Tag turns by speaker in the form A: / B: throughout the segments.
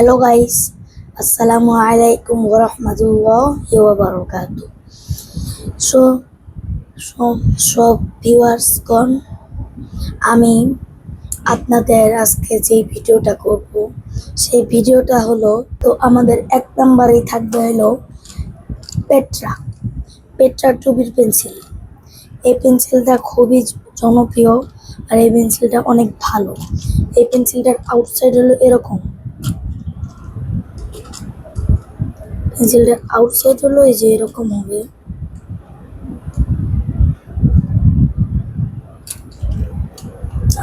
A: Hello guys আসসালামু আলাইকুম ওরহমতুল্লাহ বারকাত সো সব ভিউয়ার্সগণ আমি আপনাদের আজকে যে ভিডিওটা করব, সেই ভিডিওটা হলো, তো আমাদের এক নাম্বারেই থাকবে হলো পেট্রা পেট্রা টুবির পেন্সিল এই পেন্সিলটা খুবই জনপ্রিয় আর এই পেন্সিলটা অনেক ভালো। এই পেন্সিলটার আউটসাইড হলো এরকম। পেন্সিলটার আউটসাইড হলো এই যে এরকম হবে।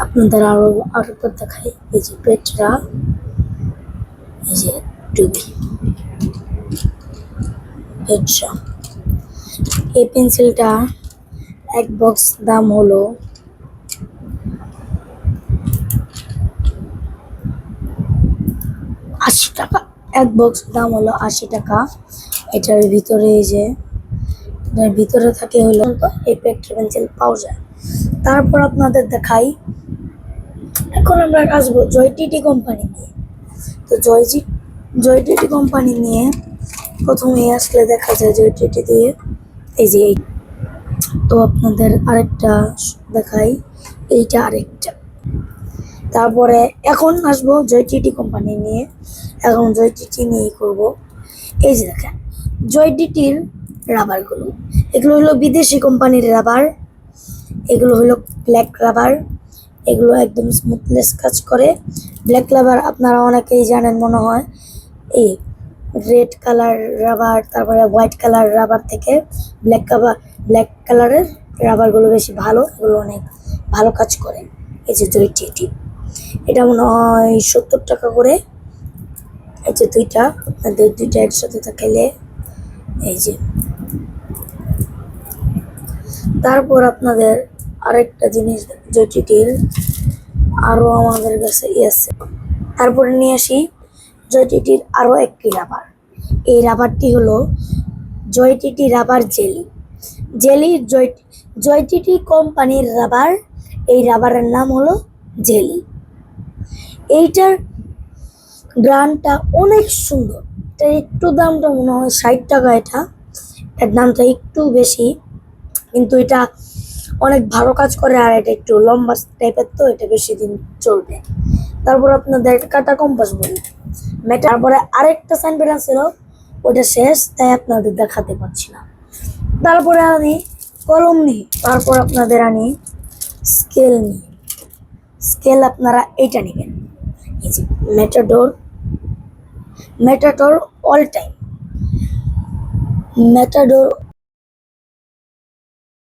A: আপনাদের আরও আরও দেখাই, এই যে পেটরা, এই যে টুবি পেটরা। এই পেন্সিলটা এক বক্স দাম হলো আশি টাকা। এক বক্স দাম হলো আশি টাকা। এটার ভিতরে এই যে, এটার ভিতরে থাকে হলো এই পেট্রো পেন্সিল পাওয়া যায় তারপর আপনাদের দেখাই। এখন আমরা আসব জয় টিটি কোম্পানি নিয়ে। তো জয়জি জয় টিটি কোম্পানি নিয়ে প্রথমে আসলে দেখা যায় জয় টিটি দিয়ে এই যে তো আপনাদের আরেকটা দেখাই। এইটা আরেকটা। তারপরে এখন আসব জয় টিটি কোম্পানি নিয়ে। এখন জয় টিটি নিয়েই করব। এই যে দেখেন জয় টিটির রাবারগুলো এগুলো হলো বিদেশি কোম্পানির রাবার এগুলো হলো ব্ল্যাক রাবার এগুলো একদম স্মুথলেস কাজ করে। ব্ল্যাক রাবার আপনারা অনেকেই জানেন মনে হয়। এই রেড কালার রাবার তারপরে হোয়াইট কালার রাবার থেকে ব্ল্যাক কালার ব্ল্যাক কালারের রাবারগুলো বেশি ভালো। এগুলো অনেক ভালো কাজ করে। এই যে জয় টিটি এটা মনে হয় সত্তর টাকা করে। এই যে দুইটা, আপনাদের দুইটা একসাথে থাকলে এই যে। তারপর আপনাদের আরেকটা জিনিস জয়টিটির আরও আমাদের কাছে আছে। তারপরে নিয়ে আসি জয়টিটির আরও একটি রাবার। এই রাবারটি হলো জয়টিটি রাবার জেলি। জেলি জয় জয়টিটি কোম্পানির রাবার। এই রাবারের নাম হলো জেলি। এইটার ব্র্যান্ডটা অনেক সুন্দর। এটা একটু দামটা মনে হয় ষাট টাকা এটা। এটার দামটা একটু বেশি, কিন্তু এটা অনেক ভালো কাজ করে আর এটা একটু লম্বা টাইপের তো, এটা বেশি দিন চলবে। তারপর আপনাদের কাটা কম্পাস বলি। মেটা তারপরে আরেকটা সাইনবোর্ড ছিল ওটা শেষ, তাই আপনাদের দেখাতে পারছি না। তারপরে আমি কলম নিই, তারপর আপনাদের আনি স্কেল নিই। স্কেল আপনারা এইটা নেবেন। Is Matador Matador all time Matador